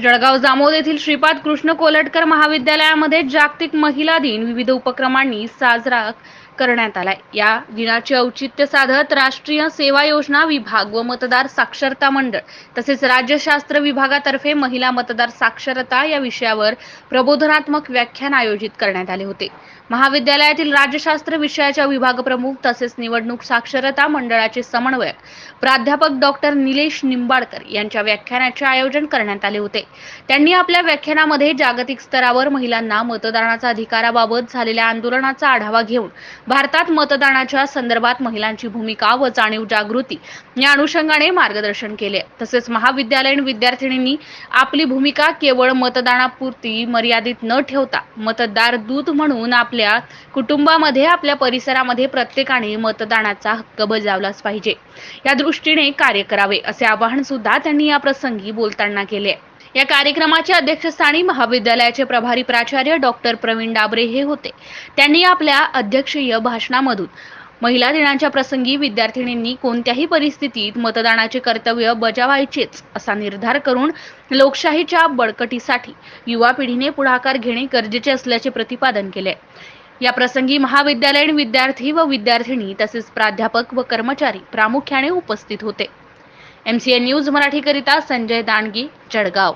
जळगाव जामोद येथील श्रीपाद कृष्ण कोलटकर महाविद्यालयामध्ये जागतिक महिला दिन विविध उपक्रमांनी साजरा करण्यात आलाय. या दिनाचे औचित्य साधत राष्ट्रीय सेवा योजना विभाग व मतदार साक्षरता मंडळ तसेच राज्यशास्त्र विभागातर्फे महिला मतदार साक्षरता या विषयावर प्रबोधनात्मक व्याख्यान आयोजित करण्यात आले होते. महाविद्यालयातील राज्यशास्त्र विषयाच्या विभाग प्रमुख तसेच निवडणूक साक्षरता मंडळाचे समन्वयक प्राध्यापक डॉक्टर निलेश निंबाडकर यांच्या व्याख्यानाचे आयोजन करण्यात आले होते. त्यांनी आपल्या व्याख्यानामध्ये जागतिक स्तरावर महिलांना मतदानाचा अधिकाराबाबत झालेल्या आंदोलनाचा आढावा घेऊन भारतात मतदानाच्या संदर्भात महिलांची भूमिका व जाणीव जागृती या अनुषंगाने मार्गदर्शन केले. तसेच महाविद्यालयीन विद्यार्थिनींनी आपली भूमिका केवळ मतदानापुरती मर्यादित न ठेवता मतदार दूत म्हणून आपल्या कुटुंबामध्ये आपल्या परिसरामध्ये प्रत्येकाने मतदानाचा हक्क बजावलाच पाहिजे. या दृष्टीने कार्य करावे असे आवाहन सुद्धा त्यांनी या प्रसंगी बोलताना केले. या कार्यक्रमाच्या अध्यक्षस्थानी महाविद्यालयाचे प्रभारी प्राचार्य डॉक्टर प्रवीण डाबरे हे होते. त्यांनी आपल्या अध्यक्षीय भाषणामधून महिला दिनाच्या प्रसंगी विद्यार्थिनींनी कोणत्याही परिस्थितीत मतदानाचे कर्तव्य बजावायचेच असा निर्धार करून लोकशाहीच्या बळकटीसाठी युवा पिढीने पुढाकार घेणे गरजेचे असल्याचे प्रतिपादन केले. या प्रसंगी महाविद्यालयीन विद्यार्थी व विद्यार्थिनी तसेच प्राध्यापक व कर्मचारी प्रामुख्याने उपस्थित होते. एमसीएन न्यूज मराठीकरिता संजय दांडगी जळगाव.